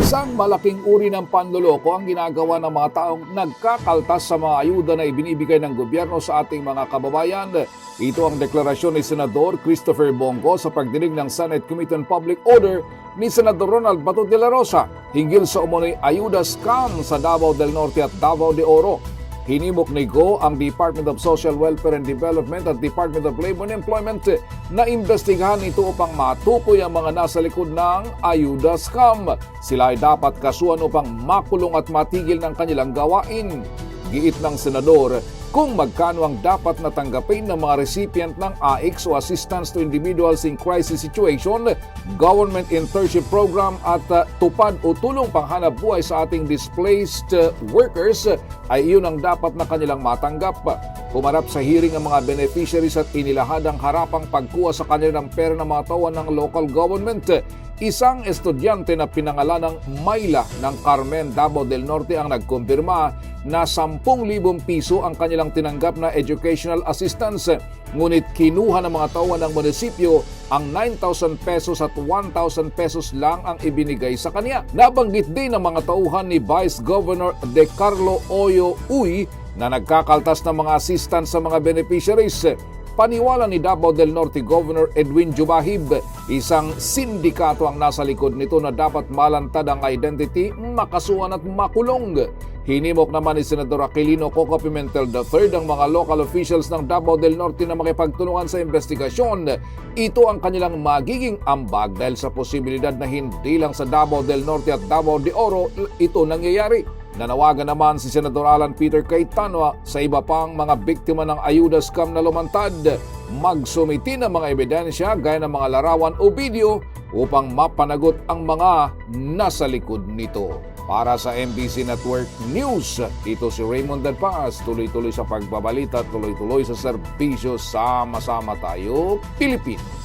Isang malaking uri ng panloloko ang ginagawa ng mga taong nagkakaltas sa mga ayuda na ibinibigay ng gobyerno sa ating mga kababayan. Ito ang deklarasyon ni Senador Christopher Bongo sa pagdinig ng Senate Committee on Public Order ni Senador Ronald Bato de la Rosa hinggil sa umunoy ayuda scam sa Davao del Norte at Davao de Oro. Hinimok ni Go ang Department of Social Welfare and Development at Department of Labor and Employment na imbestigahan ito upang matukoy ang mga nasa likod ng ayuda scam. Sila ay dapat kasuhan upang makulong at matigil ng kanilang gawain. Giit ng senador kung magkano ang dapat natanggapin ng mga recipient ng AIX o Assistance to Individuals in Crisis Situation, Government Internship Program at uh, tupad o tulong panghanap buhay sa ating displaced uh, workers ay iyon ang dapat na kanilang matanggap. Kumarap sa hearing ang mga beneficiaries at inilahad ang harapang pagkuha sa kanilang pera ng mga tawan ng local government. Isang estudyante na pinangalan ng Mayla ng Carmen Davao del Norte ang nagkumpirma na 10,000 piso ang kanilang tinanggap na educational assistance. Ngunit kinuha ng mga tauhan ng munisipyo ang 9,000 pesos at 1,000 pesos lang ang ibinigay sa kanya. Nabanggit din ng mga tauhan ni Vice Governor De Carlo Oyo Uy na nagkakaltas ng mga assistance sa mga beneficiaries. Paniwala ni Davao del Norte Governor Edwin Jubahib, isang sindikato ang nasa likod nito na dapat malantad ang identity, makasuhan at makulong. Hinimok naman ni Senador Aquilino Coco Pimentel III ang mga local officials ng Davao del Norte na makipagtulungan sa investigasyon. Ito ang kanilang magiging ambag dahil sa posibilidad na hindi lang sa Davao del Norte at Davao de Oro ito nangyayari. Nanawagan naman si Senador Alan Peter Cayetano sa iba pang mga biktima ng ayuda scam na lumantad magsumiti ng mga ebidensya gaya ng mga larawan o video upang mapanagot ang mga nasa likod nito. Para sa MBC Network News, ito si Raymond Del Paz, tuloy-tuloy sa pagbabalita, tuloy-tuloy sa serbisyo, sama-sama tayo, Pilipinas.